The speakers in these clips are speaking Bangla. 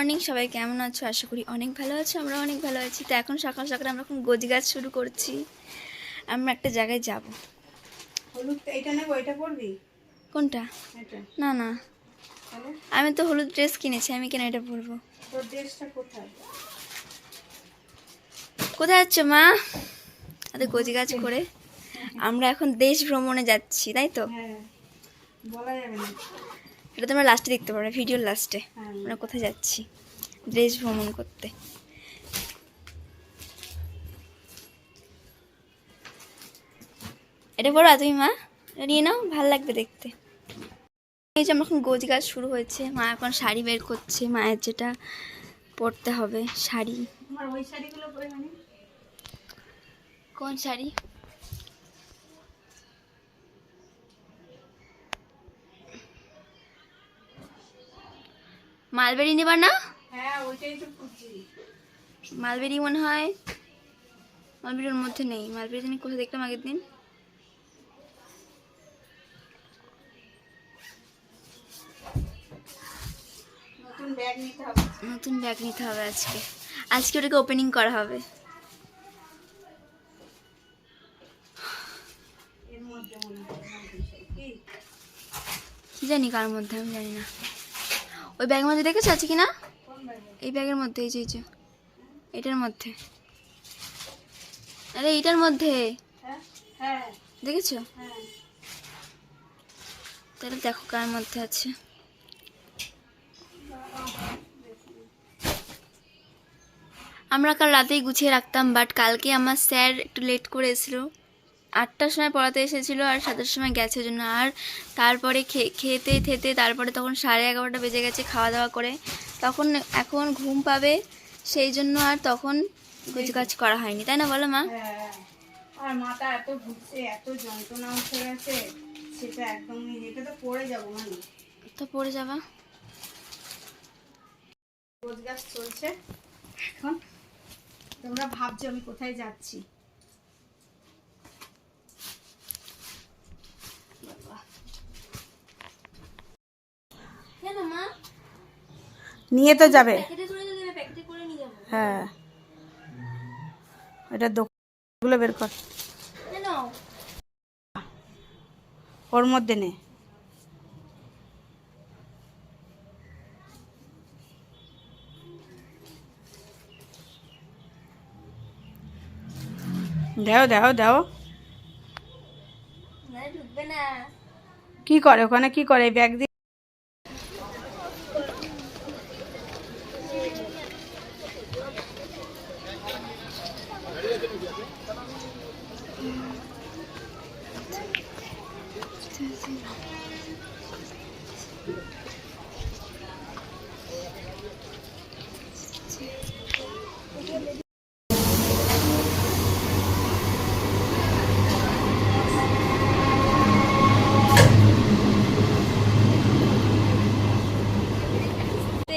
মর্নিং সবাই কেমন আছো? আশা করি অনেক ভালো আছো আমরা অনেক ভালো আছি। তো এখন সকাল সকাল আমরা এখন গোজ গাছ শুরু করছি। আমরা একটা জায়গায় যাব। এটা কোনটা? না না। আমি তো হলুদ ড্রেস কিনেছি আমি কেন এটা পরবো? ড্রেসটা কোথায়? কোথায় যাচ্ছ মা? আরে গোজ গাছ করে। আমরা এখন দেশ ভ্রমণে যাচ্ছি তাই তো? হ্যাঁ বলা যাবে না। এটা তোমরা লাস্টে দেখতে পারবে ভিডিওর লাস্টে হ্যাঁ। আমরা কোথায় যাচ্ছি? দেশ ভ্রমণ করতে। এটা পড়া তুমি মা? নিয়ে নাও ভালো লাগবে দেখতে। এই যে আমার এখন গোজ গাছ শুরু হয়েছে। মা এখন শাড়ি বের করছে মায়ের যেটা পরতে হবে শাড়ি। মানে? কোন শাড়ি? মালবেরি নেবা না? হ্যাঁ ওইটাই তো খুঁজছি মালবেরি মনে হয় মালবেরির মধ্যে নেই। মালবেরি আমি কোথায় দেখলাম আগের দিন। নতুন ব্যাগ নিতে হবে। নতুন ব্যাগ নিতে হবে আজকে। আজকে ওটাকে ওপেনিং করা হবে। কি? জানি কার মধ্যে আমি জানি না। ওই ব্যাগের মধ্যে দেখেছ আছে কি না এই ব্যাগের মধ্যে, এই যে এটার মধ্যে। আরে, এইটার মধ্যে? দেখেছ? তাহলে দেখো কার মধ্যে আছে। আমরা কাল রাতেই গুছিয়ে রাখতাম বাট কালকে আমার স্যার একটু লেট করে এসেছিল। আটটার সময় পড়াতে এসেছিল আর সাতটার সময় গেছে জন্য। আর তারপরে খেতে খেতে তারপরে তখন সাড়ে এগারোটা বেজে গেছে খাওয়া দাওয়া করে। তখন এখন ঘুম পাবে সেই জন্য আর তখন গুছগাছ করা হয়নি। তাই না বলো মা? হ্যাঁ আর মাথা এত ঘুরছে এত যন্ত্রণা উঠে গেছে সেটা একদমই এটা তো পড়ে যাব মানে তো পড়ে যাবা। গোজগাছ চলছে এখন। তোমরা ভাবছ আমি কোথায় যাচ্ছি কেন মা নিয়ে তো যাবে। হ্যাঁ। এটা দোকানগুলো বের কর। ওর মধ্যে নে। দেও দেও দেও। কি করে? ওখানে কি করে? ব্যাগ দিয়ে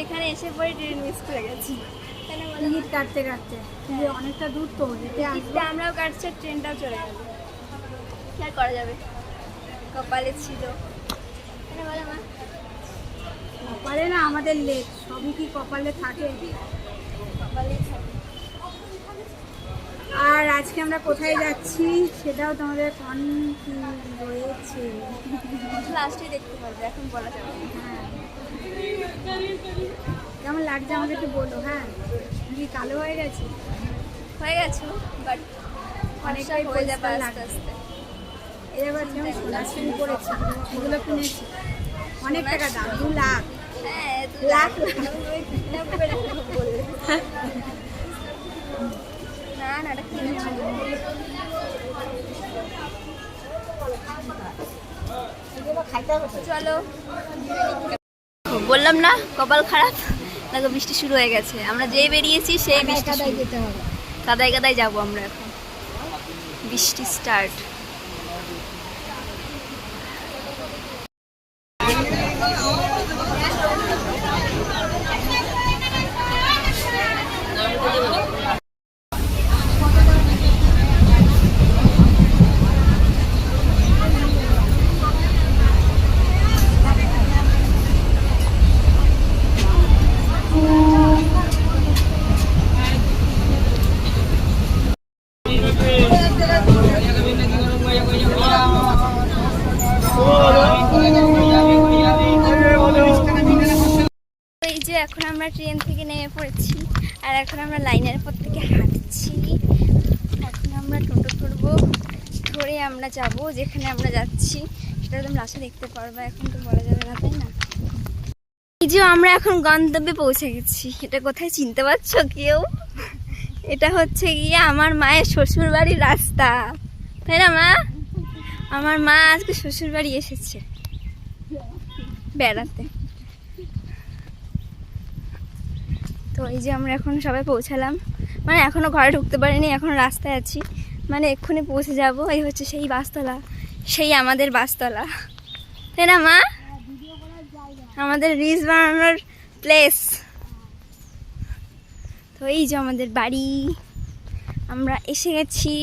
এখানে এসে পরে ট্রেন মিস করে গেছি। কেন টিকিট কাটতে কাটতে। অনেকটা দূর তো টিকিটটা আমরাও কাটছি ট্রেনটাও চলে গেল। কি আর করা যাবে? কপালে ছিল। কেন মা? কপালে না আমাদের লেট সবই কি কপালে থাকে? কপালে থাকে। আর আজকে আমরা কোথায় যাচ্ছি সেটাও তোমাদের কনফিউজ রয়েছে? লাস্টে দেখতে পারবে এখন বলা যাবে। হ্যাঁ। কেমন লাগছে আমাকে একটু বলো হ্যাঁ। কি কালো হয়ে গেছে? হয়ে গেছো বাট অনেকটাই হয়ে যাবে আস্তে আস্তে। এবার যেমন সোনার চেন করেছি? এগুলো কিনেছি? অনেক টাকা দাম দু লাখ। হ্যাঁ লাখ না এটা কিনেছি। চলো। বললাম না কপাল খারাপ। দেখো বৃষ্টি শুরু হয়ে গেছে। আমরা যেই বেরিয়েছি সেই বৃষ্টি শুরু। যেতে হবে। কাদায় কাদায় যাব আমরা এখন। বৃষ্টি স্টার্ট এখন আমরা ট্রেন থেকে নেমে পড়েছি আর এখন আমরা লাইনের পর থেকে হাঁটছি। এখন আমরা টোটো ধরবো, ধরে আমরা যাব যেখানে আমরা যাচ্ছি। সেটা তোমরা আসে দেখতে পারবে, এখন তো বলা যাবে না, তাই না? এই যে আমরা এখন গন্তব্যে পৌঁছে গেছি। এটা কোথায় চিনতে পারছ কেউ? এটা হচ্ছে গিয়ে আমার মায়ের শ্বশুর বাড়ির রাস্তা। তাই না, মা? আমার মা আজকে শ্বশুর বাড়ি এসেছে। বেড়াতে। তো এই যে আমরা এখন সবাই পৌঁছালাম। মানে এখনও ঘরে ঢুকতে পারিনি, এখন রাস্তায় আছি। মানে এক্ষুনি পৌঁছে যাব, এই হচ্ছে সেই বাসতলা, সেই আমাদের বাসতলা। তাই না, মা? আমাদের রিলস বানানোর প্লেস তো এই যে আমাদের বাড়ি। আমরা এসে গেছি।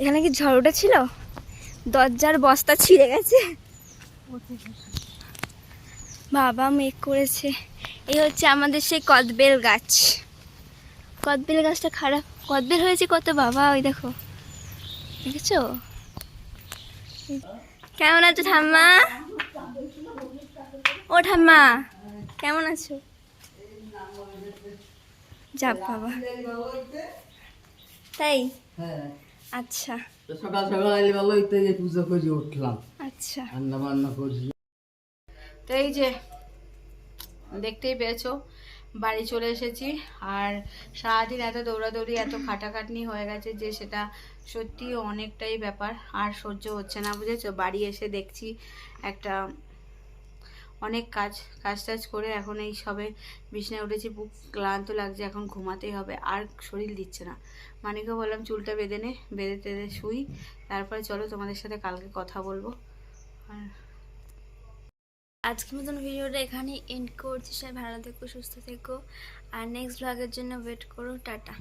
এখানে কি ঝড় উঠেছিল? দরজার বস্তা ছিঁড়ে গেছে। বাবা মেঘ করেছে। এই হচ্ছে আমাদের সেই কদবেল গাছ। কদবেল গাছটা খারাপ। কদবেল হয়েছে কত বাবা? ওই দেখো। দেখেছ? কেমন আছো ঠাম্মা? ও ঠাম্মা কেমন আছো? যাক বাবা। তাই? হ্যাঁ। আচ্ছা। সকাল সকাল ভালো পুজো করে উঠলাম। আচ্ছা। রান্না বান্না করছি। তো এই যে, দেখতেই পেয়েছ, বাড়ি চলে এসেছি। আর সারাদিন এত দৌড়াদৌড়ি, এত খাটাখাটনি হয়ে গেছে যে সেটা সত্যি অনেকটাই ব্যাপার, আর সহ্য হচ্ছে না, বুঝেছ? বাড়ি এসে দেখছি একটা অনেক কাজ কাজ টাজ করে এখন এই সবে বিছনায় উঠেছি বুক ক্লান্ত লাগছে, এখন ঘুমাতেই হবে, আর শরীর দিচ্ছে না। মানিকে বললাম, চুলটা বেঁধে নে, বেঁধে টেঁধে শুই, তারপরে চলো তোমাদের সাথে কালকে কথা বলব। আর আজকের মতন ভিডিওটা এখানে এন্ড করছি। সবাই ভালো থেকো, সুস্থ থেকো। আর নেক্সট ব্লগের জন্য ওয়েট করো। টাটা।